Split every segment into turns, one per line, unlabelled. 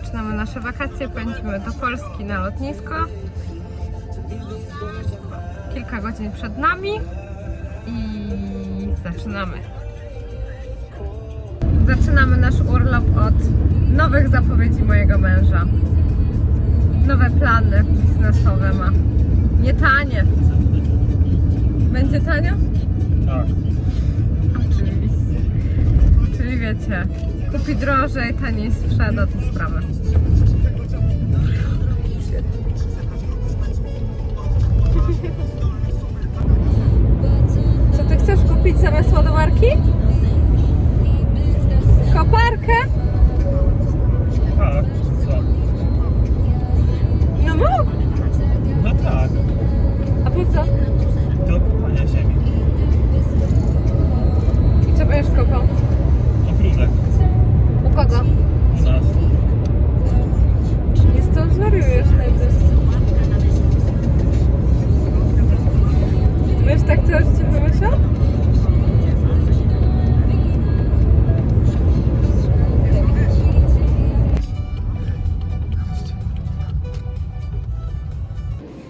zaczynamy nasze wakacje, pędzimy do Polski na lotnisko. Kilka godzin przed nami i zaczynamy. Zaczynamy nasz urlop od nowych zapowiedzi mojego męża. Nowe plany biznesowe ma. Nie tanie. Będzie tanio?
Tak.
Oczywiście. Czyli wiecie, kupi drożej, taniej sprzeda tę sprawę. Co ty chcesz kupić same słodomarki? Koparkę?
Tak, co?
No mów!
No tak,
A po co?
do kopania ziemi.
I co będziesz kopał?
Ogródek
kogo?
nas.
Jest to zwariujesz najpierw. Wiesz tak coś ci wymyślał?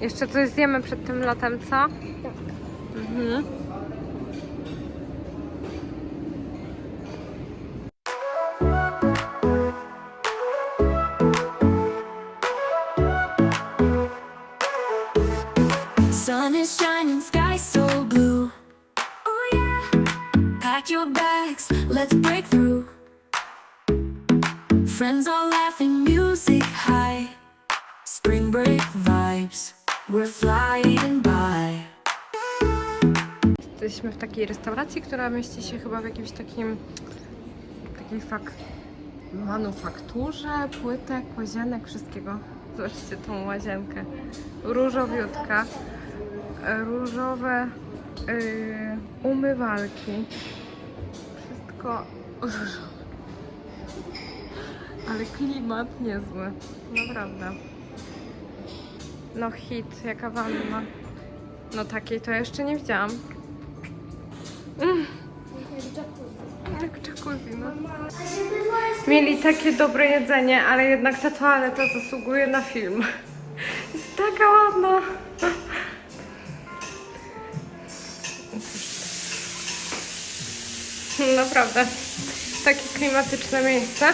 Jeszcze coś zjemy przed tym lotem, co? Tak. Mhm.
Friends are laughing, music high. Spring break vibes, we're flying by.
Jesteśmy w takiej restauracji, która mieści się chyba w jakimś takim takiej fak manufakturze, płytek, łazienek, wszystkiego. Zobaczcie tą łazienkę. Różowiutka. Różowe yy, umywalki. Wszystko różowe. Ale klimat niezły. Naprawdę. No hit, jaka wanna. No takiej to jeszcze nie widziałam. Jak jacuzzi, no. Mieli takie dobre jedzenie, ale jednak ta toaleta zasługuje na film. Jest taka ładna. Naprawdę. Takie klimatyczne miejsce.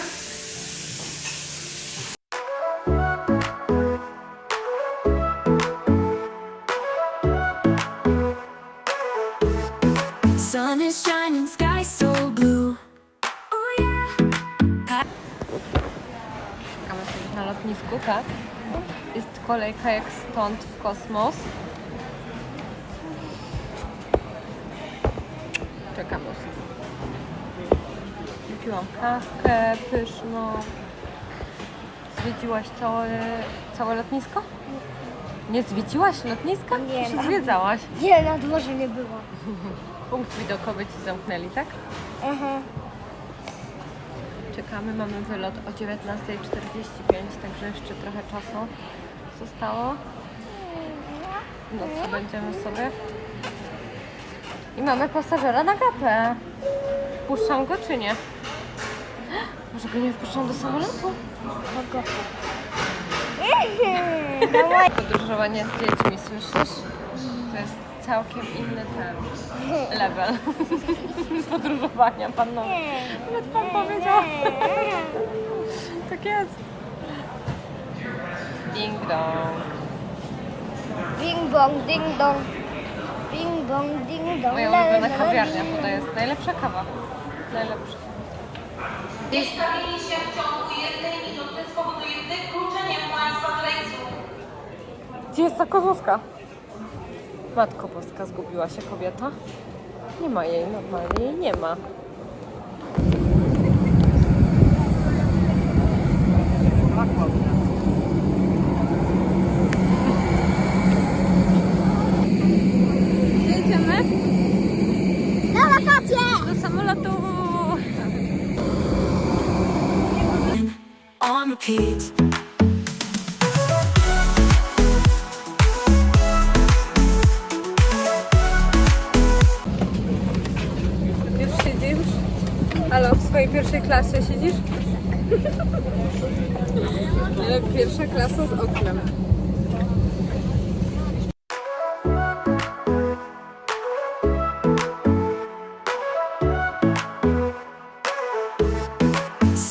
Kolejka jak stąd w kosmos. Czekamy sobie. Wypiłam kawkę pyszną. Zwiedziłaś całe, całe lotnisko? Nie zwiedziłaś lotniska?
Nie,
Czy zwiedzałaś?
Nie, na dworze nie było.
Punkt widokowy ci zamknęli, tak?
Aha.
Czekamy, mamy wylot o 19.45, także jeszcze trochę czasu zostało. No co będziemy sobie? I mamy pasażera na gapę. Wpuszczam go czy nie? Może go nie wpuszczam do samolotu? Podróżowanie z dziećmi, słyszysz? To jest całkiem inny ten level podróżowania panowie. Nawet pan powiedział. Tak jest. Ding dong.
Bing bong, ding dong. Bing bong, ding dong.
Moja
la,
ulubiona
la, la.
kawiarnia, bo to jest najlepsza kawa. Najlepsza.
Stawienie się w ciągu jednej minuty spowoduje wykluczenie państwa z rejsu.
Gdzie jest ta kozłowska? Matko Boska, zgubiła się kobieta. Nie ma jej, normalnie jej nie ma.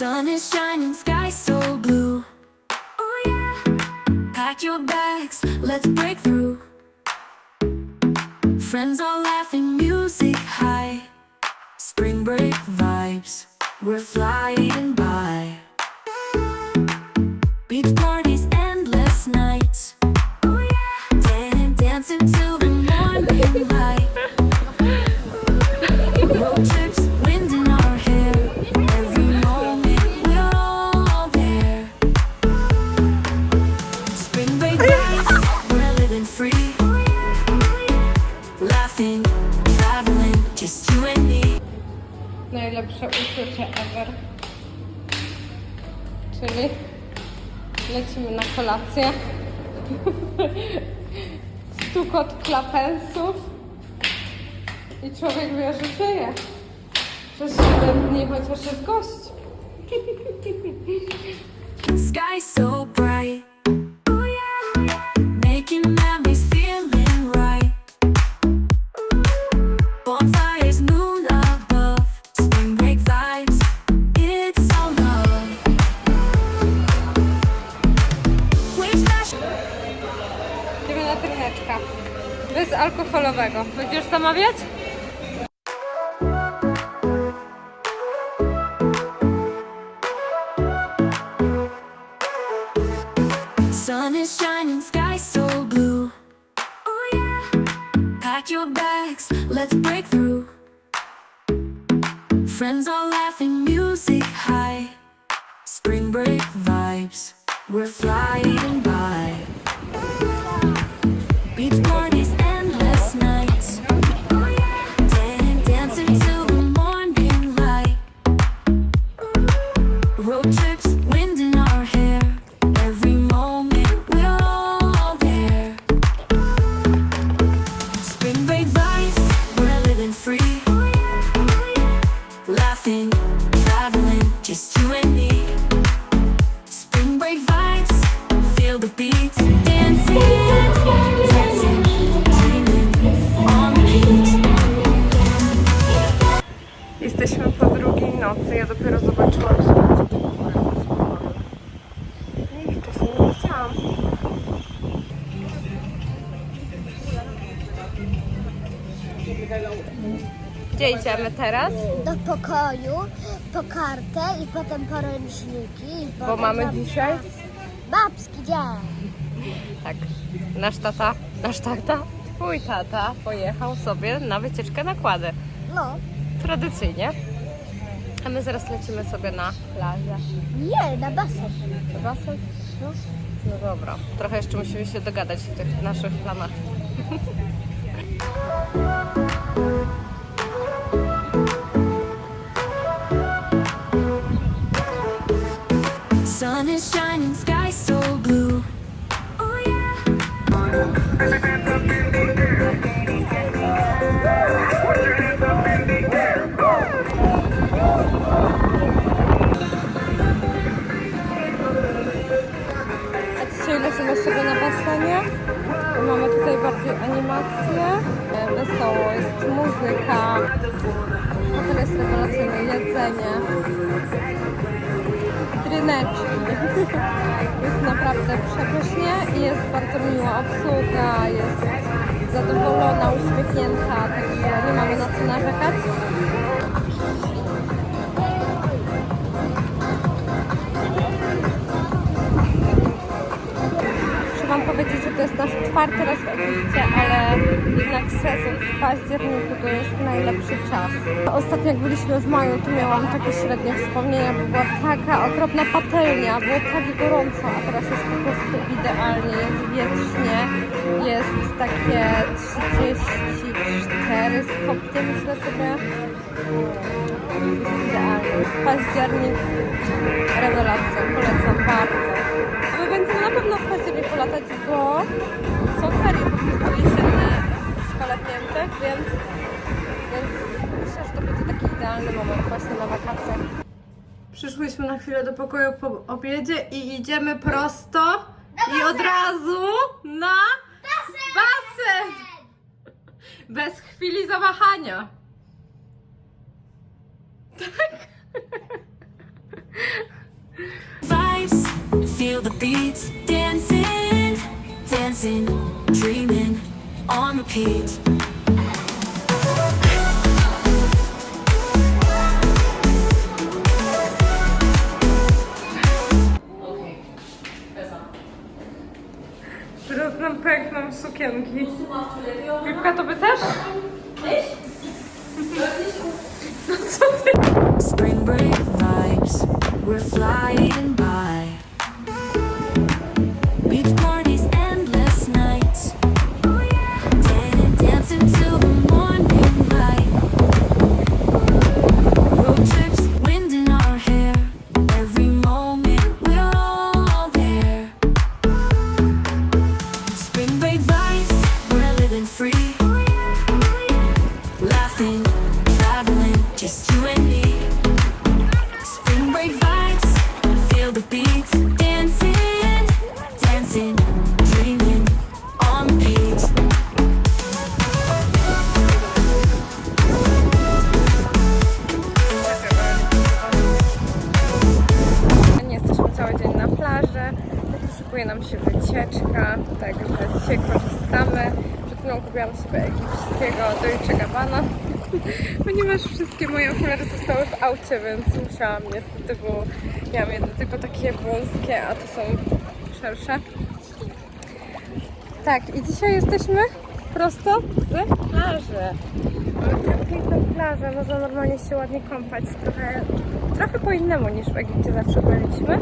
Sun is shining, sky so blue. Oh yeah. Pack your bags, let's break through. Friends are laughing, music high. Spring break vibes, we're flying Laughing, traveling, just you and me.
Najlepsze uczucie ever. Czyli lecimy na kolację. Stukot klapensów. I człowiek wie, że żyje. Przez 7 dni chociaż jest gość.
Sky so bright.
Na tryneczka. Bez alkoholowego. Będziesz zamawiać?
Sun is shining, sky so blue. Oh yeah. Pack your bags, let's break through. Friends are laughing, music high. Spring break vibes, we're flying by.
Gdzie idziemy teraz?
Do pokoju, po kartę i potem po ręczniki. i
Bo
potem
mamy
po-
dzisiaj?
Babski dzień.
Tak. Nasz tata, nasz tata, twój tata pojechał sobie na wycieczkę na kłady.
No,
Tradycyjnie. A my zaraz lecimy sobie na plażę.
nie, na basen.
Na basen? No. no dobra. Trochę jeszcze musimy się dogadać w tych naszych planach.
Sun is shining, sky so blue. Oh yeah.
Na basenie. Mamy tutaj bardziej animacje. E, Wesoło, jest muzyka. Hotel jest rewelacyjny, jedzenie. Dryneczki. Jest naprawdę przepysznie i jest bardzo miła obsługa, jest zadowolona, uśmiechnięta, także nie mamy na co narzekać. Nasz czwarty raz w Egipcie, ale jednak sezon w październiku to jest najlepszy czas. Ostatnio jak byliśmy w maju, to miałam takie średnie wspomnienia, bo była taka okropna patelnia, było tak gorąco, a teraz jest po prostu idealnie, jest wietrznie, jest takie 34 stopnie, myślę sobie. Jest idealnie. Październik, rewelacja, Przyszłyśmy na chwilę do pokoju po obiedzie i idziemy prosto i od razu na basen! Bez chwili zawahania.
Vibes, feel the beats, dancing, dancing, dreaming on repeat.
Pipka, to więc musiałam niestety, bo miałam jedne tylko takie wąskie, a to są szersze. Tak, i dzisiaj jesteśmy prosto z plaży. Mamy tak piękną plażę, można normalnie się ładnie kąpać, trochę, trochę po innemu niż w Egipcie zawsze byliśmy.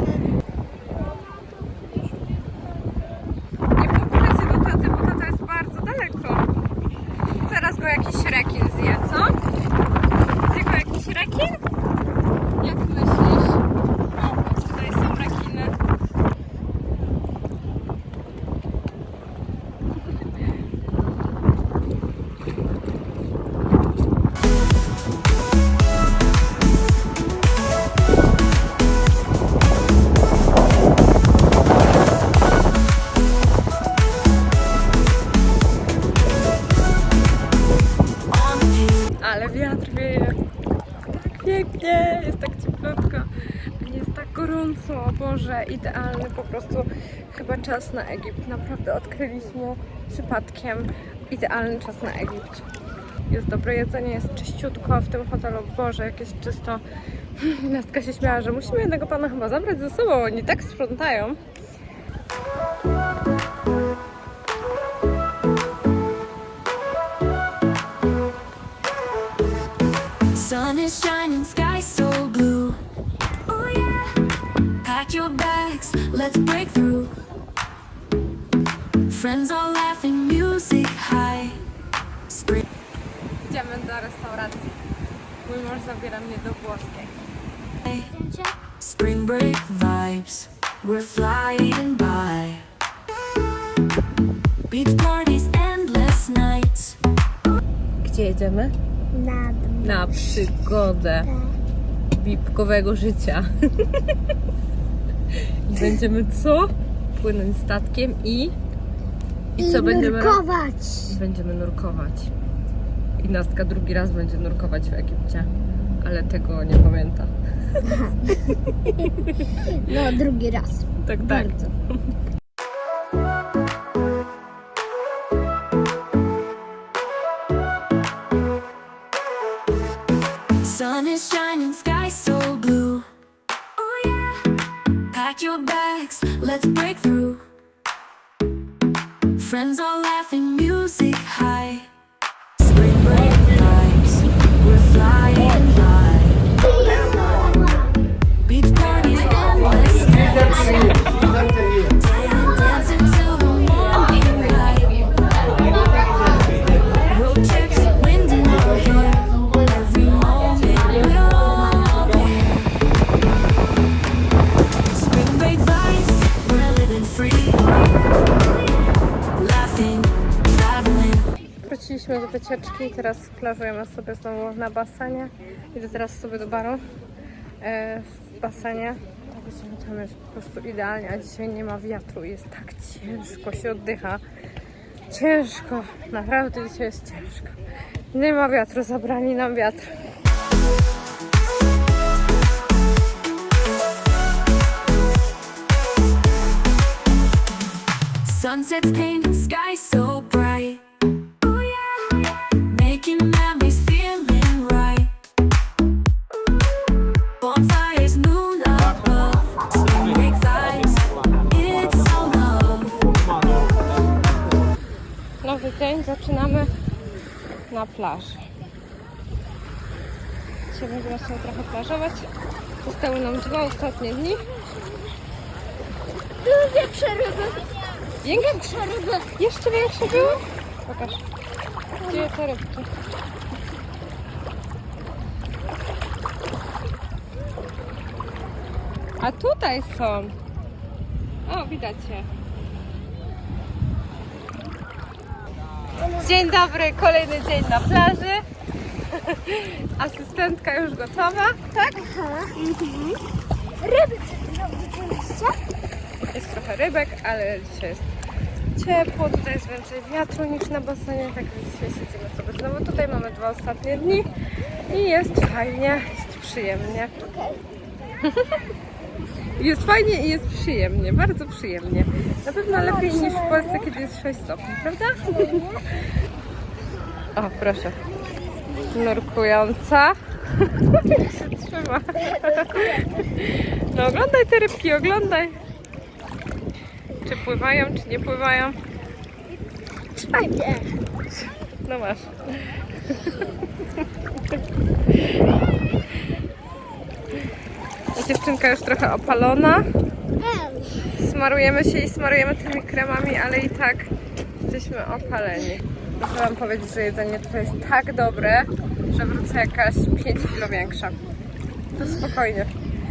Idealny po prostu chyba czas na Egipt. Naprawdę odkryliśmy przypadkiem idealny czas na Egipt. Jest dobre jedzenie, jest czyściutko w tym hotelu. Boże, jak jest czysto. Nastka się śmiała, że musimy jednego pana chyba zabrać ze sobą, oni tak sprzątają.
Sun is shining, sky so blue. Oh yeah. Pack your bags, let's break through. Friends are laughing, music high. Spring.
Idziemy do restauracji. Mój mąż zabiera mnie do włoskiej.
Spring break vibes, we're flying by. Beach parties, endless nights.
Gdzie jedziemy?
Na dół.
Na przygodę bibkowego życia. I będziemy co? Płynąć statkiem i... I co będziemy robić?
nurkować.
Będziemy nurkować. I Nastka drugi raz będzie nurkować w Egipcie. Ale tego nie pamięta.
No, drugi raz.
Tak, tak.
Bardzo.
Friends are laughing, music high.
Wycieczki, teraz plażujemy sobie znowu na basenie. Idę teraz sobie do baru. E, w basenie. Tam jest po prostu idealnie, a dzisiaj nie ma wiatru. Jest tak ciężko się oddycha. Ciężko, naprawdę dzisiaj jest ciężko. Nie ma wiatru, zabrali nam wiatr.
Sunsets paint sky so
dzień, zaczynamy na plaży. Dzisiaj będziemy sobie trochę plażować. Zostały nam dwa ostatnie dni.
Lubię przerywy.
Większe
Przerywy.
Jeszcze większe były? Pokaż. Gdzie te rybki? A tutaj są. O, widać je. Dzień dobry, kolejny dzień na plaży. Asystentka już gotowa, tak?
Ryby co widzieliście?
Jest trochę rybek, ale dzisiaj jest ciepło, tutaj jest więcej wiatru niż na basenie, także dzisiaj siedzimy sobie znowu tutaj, mamy dwa ostatnie dni i jest fajnie, jest przyjemnie. Jest fajnie i jest przyjemnie, bardzo przyjemnie. Na pewno lepiej niż w Polsce, kiedy jest 6 stopni, prawda? O, proszę. Nurkująca. Jak się trzyma. No oglądaj te rybki, oglądaj. Czy pływają, czy nie pływają?
Fajnie.
No masz. Dziewczynka już trochę opalona. Smarujemy się i smarujemy tymi kremami, ale i tak jesteśmy opaleni. Muszę Wam powiedzieć, że jedzenie tutaj jest tak dobre, że wrócę jakaś 5 kilo większa. To spokojnie.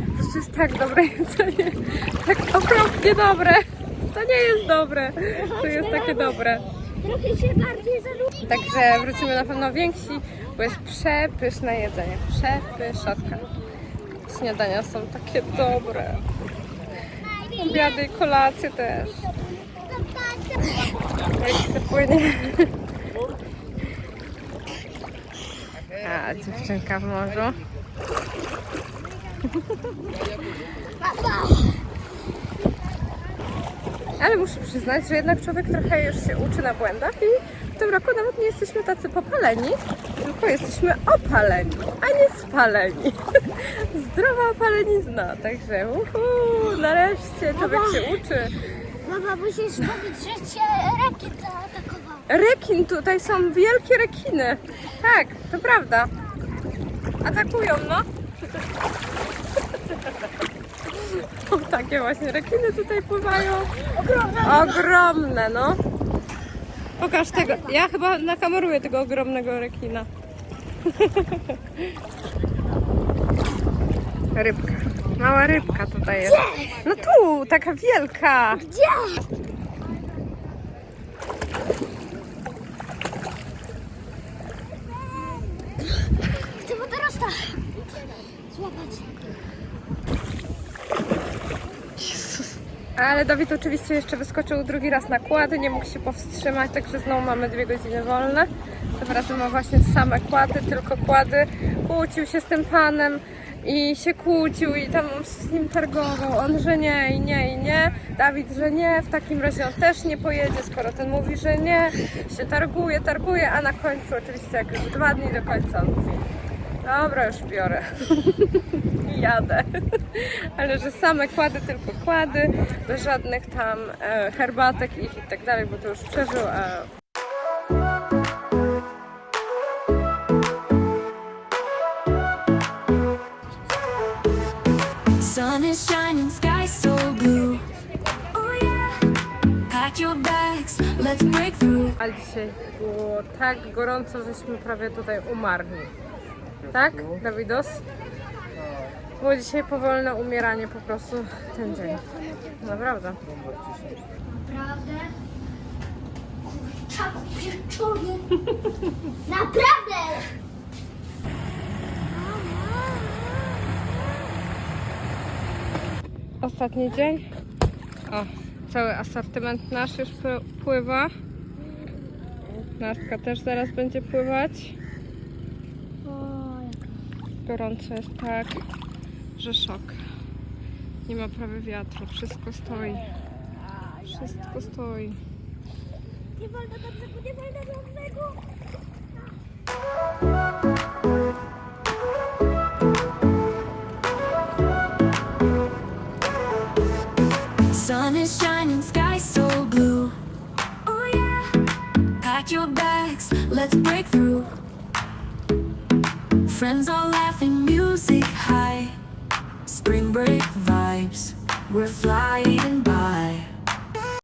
Po prostu jest tak dobre jedzenie. Tak okropnie dobre. To nie jest dobre. To jest takie dobre.
Trochę się bardziej.
Także wrócimy na pewno więksi, bo jest przepyszne jedzenie. Przepyszotka. Śniadania są takie dobre. Obiady i kolacje też. Jak to płynie. A, dziewczynka w morzu. Ale muszę przyznać, że jednak człowiek trochę już się uczy na błędach i w tym roku nawet nie jesteśmy tacy popaleni, tylko jesteśmy opaleni, a nie spaleni. Zdrowa opalenizna, także uhu, nareszcie człowiek się uczy.
Mama, musisz powiedzieć, że cię rakiet zaatakował.
Rekin, tutaj są wielkie rekiny. Tak, to prawda. Atakują, no. O, takie właśnie rekiny tutaj pływają. Ogromne. Ogromne, no. Pokaż tego. Ja chyba nakameruję tego ogromnego rekina. Rybka. Mała rybka tutaj jest. No tu, taka wielka.
Gdzie?
Ale Dawid oczywiście jeszcze wyskoczył drugi raz na kłady, nie mógł się powstrzymać, także znowu mamy dwie godziny wolne. Tym razem ma właśnie same kłady, tylko kłady. Kłócił się z tym panem i się kłócił i tam z nim targował. On, że nie i nie i nie. Dawid, że nie, w takim razie on też nie pojedzie, skoro ten mówi, że nie. Się targuje, targuje, a na końcu oczywiście jak już dwa dni do końca on mówi Dobra, już biorę. I jadę. Ale że same kłady, tylko kłady, bez żadnych tam e, herbatek ich i tak dalej, bo to już przeżył, a
Sun is shining, sky so blue. Oh yeah. Pack your bags, let's break through.
ale dzisiaj było tak gorąco, żeśmy prawie tutaj umarli. Tak, Dawidos? Było dzisiaj powolne umieranie po prostu ten dzień. Naprawdę.
Naprawdę? Kurczaku pieczony. Naprawdę!
ostatni dzień. O, cały asortyment nasz już pły- pływa. Nastka też zaraz będzie pływać. Gorąco jest tak, że szok. Nie ma prawie wiatru, wszystko stoi. Wszystko stoi.
Nie wolno do brzegu, nie wolno do brzegu.
Sun is shining, sky so blue. Oh yeah. Pack your bags, let's break through. Friends are laughing, music high. Spring break vibes, we're flying by.